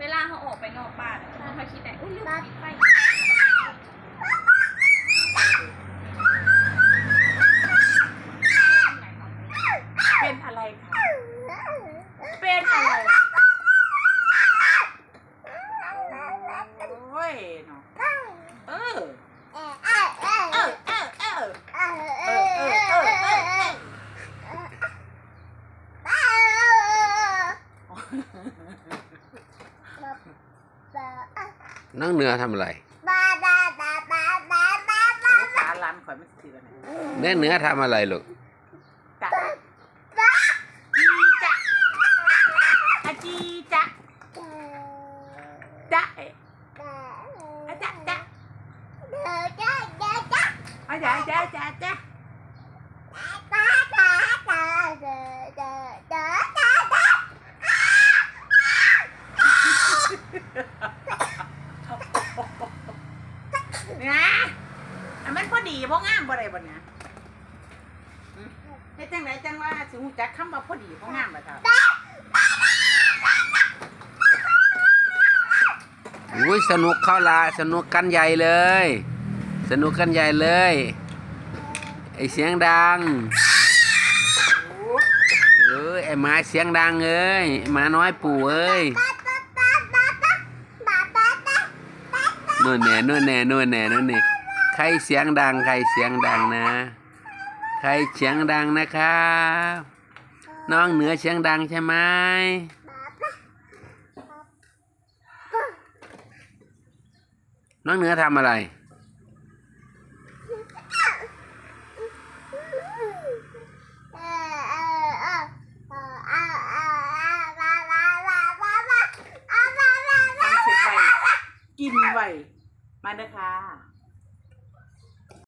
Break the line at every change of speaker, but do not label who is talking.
เวลาเขาออกไปนอกบ้านเขาเขาคิดแต่อุ้ยลืมปิดไฟ
เป็นอะไรคะ เป็นอะไร โอ้ยเนาะเออเออเออเออเออเออเออเออเออ
น้องเหนือทำอะไร
สาลันข่อยไม่ถือกัน
แม่เหนือทำอะไรลูก
จ้ะจีจ้ะอาจีจ้ะจ้ะเอ๊ะอาจ้ะจ้ะอาจ้ะจ้ะจ้ะจ้ะ นะอันมันพอดีบ่งามบ่ได้บ่เนี่ยอืมเฮ็ดจังไดจังว่าสิฮู้จักคำว่าพอดีบ่งามบ่เท่า
อุ้ยสนุกเข้าละสนุกกันใหญ่เลย สนุกกันใหญ่เลยไอเสียงดังเอ้ยไอหมาเสียงดังเอ้ยไอ้หมาน้อยปู่เอ้ย นู่นแน่นู่นแน่นู่นแน่นู่นแน่ใครเสียงดังใครเสียงดังนะ ใครเสียงดังนะครับน้องเหนือเสียงดังใช่ไหมน้องเหนือทำอะไร
ทำเสร็จไว กินไวมาเด้อค่ะ